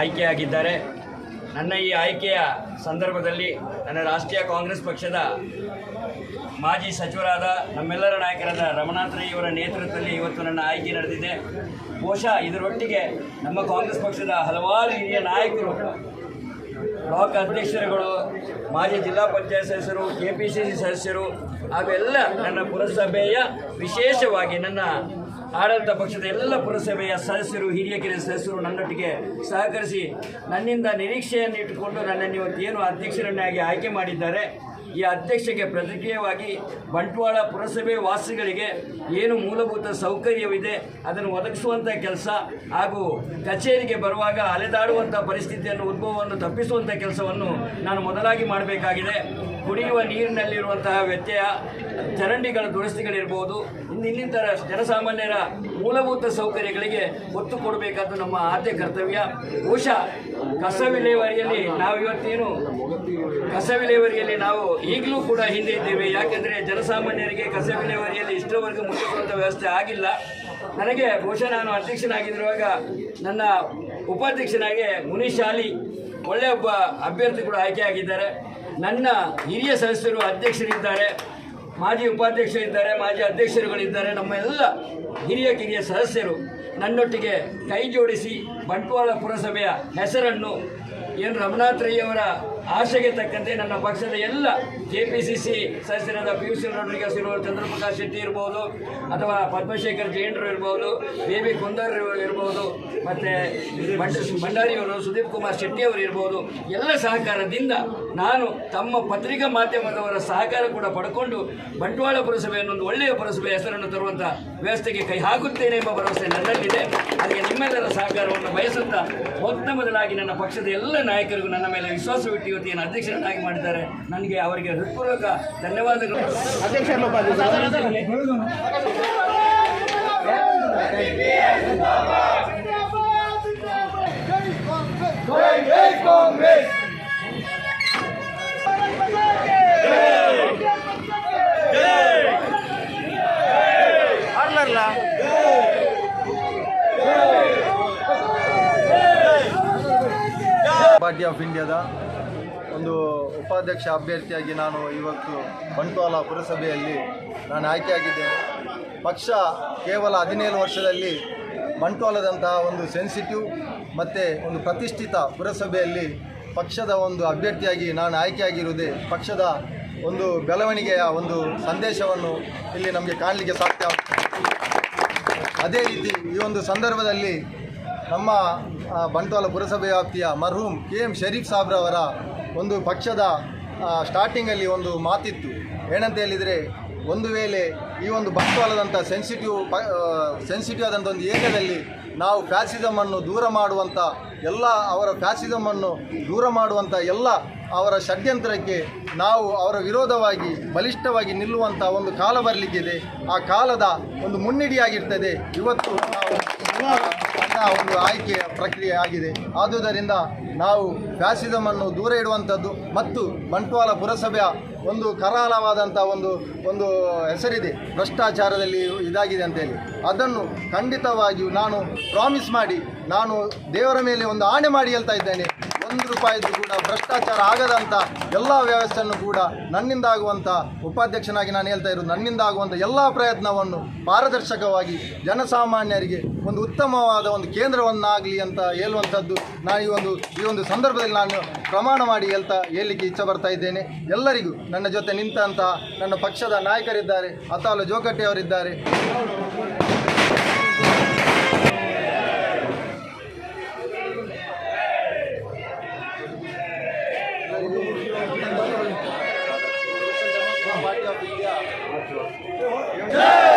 ಆಯ್ಕೆಯಾಗಿದ್ದಾರೆ. ನನ್ನ ಈ ಆಯ್ಕೆಯ ಸಂದರ್ಭದಲ್ಲಿ ನನ್ನ ರಾಷ್ಟ್ರೀಯ ಕಾಂಗ್ರೆಸ್ ಪಕ್ಷದ ಮಾಜಿ ಸಚಿವರಾದ ನಮ್ಮೆಲ್ಲರ ನಾಯಕರಾದ ರಮಣಾಥ ರೈ ಇವರ ನೇತೃತ್ವದಲ್ಲಿ ಇವತ್ತು ನನ್ನ ಆಯ್ಕೆ ನಡೆದಿದೆ. ಬಹುಶಃ ಇದರೊಟ್ಟಿಗೆ ನಮ್ಮ ಕಾಂಗ್ರೆಸ್ ಪಕ್ಷದ ಹಲವಾರು ಹಿರಿಯ ನಾಯಕರು, ಬ್ಲಾಕ್ ಅಧ್ಯಕ್ಷರುಗಳು, ಮಾಜಿ ಜಿಲ್ಲಾ ಪಂಚಾಯತ್ ಸದಸ್ಯರು ಕೆ ಪಿ ಸಿ ಸಿ ಸದಸ್ಯರು ಅವೆಲ್ಲ ನನ್ನ ಪುರಸಭೆಯ ವಿಶೇಷವಾಗಿ ನನ್ನ ಆಡಳಿತ ಪಕ್ಷದ ಎಲ್ಲ ಪುರಸಭೆಯ ಸದಸ್ಯರು, ಹಿರಿಯ ಕಿರಿಯ ಸದಸ್ಯರು ನನ್ನೊಟ್ಟಿಗೆ ಸಹಕರಿಸಿ ನನ್ನಿಂದ ನಿರೀಕ್ಷೆಯನ್ನು ಇಟ್ಟುಕೊಂಡು ನನ್ನನ್ನು ಇವತ್ತು ಏನು ಅಧ್ಯಕ್ಷರನ್ನಾಗಿ ಆಯ್ಕೆ ಮಾಡಿದ್ದಾರೆ, ಈ ಅಧ್ಯಕ್ಷಕ್ಕೆ ಪ್ರತಿಕ್ರಿಯೆಯಾಗಿ ಬಂಟ್ವಾಳ ಪುರಸಭೆ ವಾಸಿಗಳಿಗೆ ಏನು ಮೂಲಭೂತ ಸೌಕರ್ಯವಿದೆ, ಅದನ್ನು ಒದಗಿಸುವಂಥ ಕೆಲಸ ಹಾಗೂ ಕಚೇರಿಗೆ ಬರುವಾಗ ಅಲೆದಾಡುವಂಥ ಪರಿಸ್ಥಿತಿಯನ್ನು, ಉದ್ಭವವನ್ನು ತಪ್ಪಿಸುವಂಥ ಕೆಲಸವನ್ನು ನಾನು ಮೊದಲಾಗಿ ಮಾಡಬೇಕಾಗಿದೆ. ಕುಡಿಯುವ ನೀರಿನಲ್ಲಿರುವಂತಹ ವ್ಯತ್ಯಯ, ಚರಂಡಿಗಳ ದುರಸ್ತಿಗಳಿರ್ಬೋದು ಇನ್ನಿತರ ಜನಸಾಮಾನ್ಯರ ಮೂಲಭೂತ ಸೌಕರ್ಯಗಳಿಗೆ ಒತ್ತು ಕೊಡಬೇಕಾದ ನಮ್ಮ ಆದ್ಯ ಕರ್ತವ್ಯ. ಬಹುಶಃ ಕಸ ವಿಲೇವಾರಿಯಲ್ಲಿ ನಾವು ಇವತ್ತೇನು ಕಸ ವಿಲೇವಾರಿಯಲ್ಲಿ ನಾವು ಈಗಲೂ ಕೂಡ ಹಿಂದೆ ಇದ್ದೇವೆ. ಯಾಕೆಂದರೆ ಜನಸಾಮಾನ್ಯರಿಗೆ ಕಸ ವಿಲೇವಾರಿಯಲ್ಲಿ ಇಷ್ಟರವರೆಗೂ ಮುಟ್ಟಿಸುವಂಥ ವ್ಯವಸ್ಥೆ ಆಗಿಲ್ಲ. ನನಗೆ ಬಹುಶಃ ನಾನು ಅಧ್ಯಕ್ಷನಾಗಿರುವಾಗ ನನ್ನ ಉಪಾಧ್ಯಕ್ಷನಾಗೆ ಮುನಿಶಾಲಿ ಶಾಲಿ ಒಳ್ಳೆಯ ಒಬ್ಬ ಅಭ್ಯರ್ಥಿ ಕೂಡ ಆಯ್ಕೆಯಾಗಿದ್ದಾರೆ ನನ್ನ ಹಿರಿಯ ಸದಸ್ಯರು ಅಧ್ಯಕ್ಷರಿದ್ದಾರೆ. ಮಾಜಿ ಉಪಾಧ್ಯಕ್ಷರಿದ್ದಾರೆ ಮಾಜಿ ಅಧ್ಯಕ್ಷರುಗಳಿದ್ದಾರೆ, ನಮ್ಮ ಎಲ್ಲ ಹಿರಿಯ ಕಿರಿಯ ಸದಸ್ಯರು ನನ್ನೊಟ್ಟಿಗೆ ಕೈ ಜೋಡಿಸಿ ಬಂಟ್ವಾಳ ಪುರಸಭೆಯ ಹೆಸರನ್ನು ಏನು ರಮನಾಥ್ ರೈ ಅವರ ಆಶೆಗೆ ತಕ್ಕಂತೆ ನನ್ನ ಪಕ್ಷದ ಎಲ್ಲ ಕೆ ಪಿ ಸಿ ಸಿ ಸದಸ್ಯರಾದ ಪಿ ಯು ಸಿ ರೋಡ್ರಿಗಸ್ ಇರ್ಬೋದು, ಚಂದ್ರಪ್ರಕಾಶ್ ಶೆಟ್ಟಿ ಇರ್ಬೋದು, ಅಥವಾ ಪದ್ಮಶೇಖರ್ ಜೈನರು ಇರ್ಬೋದು ಬೇಬಿ ಕುಂದರ್ ಇರ್ಬೋದು, ಮತ್ತು ಭಂಡಾರಿಯವರು ಸುದೀಪ್ ಕುಮಾರ್ ಶೆಟ್ಟಿ ಅವರು ಇರ್ಬೋದು, ಎಲ್ಲ ಸಹಕಾರದಿಂದ ನಾನು ತಮ್ಮ ಪತ್ರಿಕಾ ಮಾಧ್ಯಮದವರ ಸಹಕಾರ ಕೂಡ ಪಡ್ಕೊಂಡು ಬಂಟ್ವಾಳ ಪುರಸಭೆ ಒಂದು ಒಳ್ಳೆಯ ಪುರಸಭೆ ಹೆಸರನ್ನು ತರುವಂಥ ವ್ಯವಸ್ಥೆಗೆ ಕೈ ಹಾಕುತ್ತೇನೆ ಎಂಬ ಭರವಸೆ ನನ್ನಲ್ಲಿದೆ. ಅದಕ್ಕೆ ನಿಮ್ಮೆಲ್ಲರ ಸಹಕಾರವನ್ನು ಬಯಸುತ್ತಾ ಮೊತ್ತ ಮೊದಲಾಗಿ ನನ್ನ ಪಕ್ಷದ ಎಲ್ಲ ನಾಯಕರಿಗೂ ನನ್ನ ಮೇಲೆ ವಿಶ್ವಾಸವಿಟ್ಟು ಇವತ್ತು ಏನು ಅಧ್ಯಕ್ಷರನ್ನಾಗಿ ಮಾಡಿದ್ದಾರೆ? ನನಗೆ ಅವರಿಗೆ ಹೃತ್ಪೂರ್ವಕ ಧನ್ಯವಾದಗಳು. ಪಾರ್ಟಿ ಆಫ್ ಇಂಡಿಯಾದ ಒಂದು ಉಪಾಧ್ಯಕ್ಷ ಅಭ್ಯರ್ಥಿಯಾಗಿ ನಾನು ಇವತ್ತು ಬಂಟ್ವಾಳ ಪುರಸಭೆಯಲ್ಲಿ ನಾನು ಆಯ್ಕೆಯಾಗಿದ್ದೇನೆ. ಪಕ್ಷ ಕೇವಲ ಹದಿನೇಳು ವರ್ಷದಲ್ಲಿ ಬಂಟ್ವಾಳದಂತಹ ಒಂದು ಸೆನ್ಸಿಟಿವ್ ಮತ್ತು ಒಂದು ಪ್ರತಿಷ್ಠಿತ ಪುರಸಭೆಯಲ್ಲಿ ಪಕ್ಷದ ಒಂದು ಅಭ್ಯರ್ಥಿಯಾಗಿ ನಾನು ಆಯ್ಕೆಯಾಗಿರುವುದೇ ಪಕ್ಷದ ಒಂದು ಬೆಳವಣಿಗೆಯ ಒಂದು ಸಂದೇಶವನ್ನು ಇಲ್ಲಿ ನಮಗೆ ಕಾಣಲಿಕ್ಕೆ ಸಾಧ್ಯ ಅದೇ ರೀತಿ ಈ ಒಂದು ಸಂದರ್ಭದಲ್ಲಿ ನಮ್ಮ ಬಂಟ್ವಾಳ ಪುರಸಭೆ ವ್ಯಾಪ್ತಿಯ ಮರ್ಹೂಮ್ ಕೆ ಎಂ ಶರೀಫ್ ಸಾಬ್ರವರ ಒಂದು ಪಕ್ಷದ ಸ್ಟಾರ್ಟಿಂಗಲ್ಲಿ ಒಂದು ಮಾತಿತ್ತು. ಏನಂತ ಹೇಳಿದರೆ, ಒಂದು ವೇಳೆ ಈ ಒಂದು ಬಂಟ್ವಾಳದಂಥ ಸೆನ್ಸಿಟಿವ್ ಸೆನ್ಸಿಟಿವ್ ಆದಂಥ ಒಂದು ಏರಿಯಾದಲ್ಲಿ ನಾವು ಫ್ಯಾಸಿಸಮನ್ನು ದೂರ ಮಾಡುವಂಥ ಎಲ್ಲ ಅವರ ಫ್ಯಾಸಿಸಮನ್ನು ದೂರ ಮಾಡುವಂಥ ಎಲ್ಲ ಅವರ ಷಡ್ಯಂತ್ರಕ್ಕೆ ನಾವು ಅವರ ವಿರೋಧವಾಗಿ, ಬಲಿಷ್ಠವಾಗಿ ನಿಲ್ಲುವಂಥ ಒಂದು ಕಾಲ ಬರಲಿಕ್ಕಿದೆ. ಆ ಕಾಲದ ಒಂದು ಮುನ್ನಿಡಿಯಾಗಿರ್ತದೆ. ಇವತ್ತು ನಾವು ಒಂದು ಆಯ್ಕೆಯ ಪ್ರಕ್ರಿಯೆ ಆಗಿದೆ. ಆದುದರಿಂದ ನಾವು ಫ್ಯಾಸಿಸಮನ್ನು ದೂರ ಇಡುವಂಥದ್ದು ಮತ್ತು ಬಂಟ್ವಾಳ ಪುರಸಭೆಯ ಒಂದು ಕರಾಳವಾದಂಥ ಒಂದು ಒಂದು ಹೆಸರಿದೆ. ಭ್ರಷ್ಟಾಚಾರದಲ್ಲಿ ಇದಾಗಿದೆ ಅಂತೇಳಿ. ಅದನ್ನು ಖಂಡಿತವಾಗಿಯೂ ನಾನು ಪ್ರಾಮಿಸ್ ಮಾಡಿ ನಾನು ದೇವರ ಮೇಲೆ ಒಂದು ಆಣೆ ಮಾಡಿ ಹೇಳ್ತಾ ಇದ್ದೇನೆ. ಒಂದು ರೂಪಾಯಿದು ಕೂಡ ಭ್ರಷ್ಟಾಚಾರ ಆಗದಂಥ ಎಲ್ಲ ವ್ಯವಸ್ಥೆಯನ್ನು ಕೂಡ ನನ್ನಿಂದ ಆಗುವಂಥ ಉಪಾಧ್ಯಕ್ಷನಾಗಿ ನಾನು ಹೇಳ್ತಾ ಇರೋದು ನನ್ನಿಂದ ಆಗುವಂಥ ಎಲ್ಲ ಪ್ರಯತ್ನವನ್ನು ಪಾರದರ್ಶಕವಾಗಿ ಜನಸಾಮಾನ್ಯರಿಗೆ ಒಂದು ಉತ್ತಮವಾದ ಒಂದು ಕೇಂದ್ರವನ್ನಾಗಲಿ ಅಂತ ಹೇಳುವಂಥದ್ದು ನಾನು ಈ ಒಂದು ಈ ಒಂದು ಸಂದರ್ಭದಲ್ಲಿ ನಾನು ಪ್ರಮಾಣ ಮಾಡಿ ಹೇಳ್ತಾ, ಹೇಳಲಿಕ್ಕೆ ಇಚ್ಛೆ ಬರ್ತಾ ಇದ್ದೇನೆ. ಎಲ್ಲರಿಗೂ ನನ್ನ ಜೊತೆ ನಿಂತಹ ನನ್ನ ಪಕ್ಷದ ನಾಯಕರಿದ್ದಾರೆ. ಅತಾಲು ಜೋಕಟ್ಟೆ ಅವರಿದ್ದಾರೆ. Party of India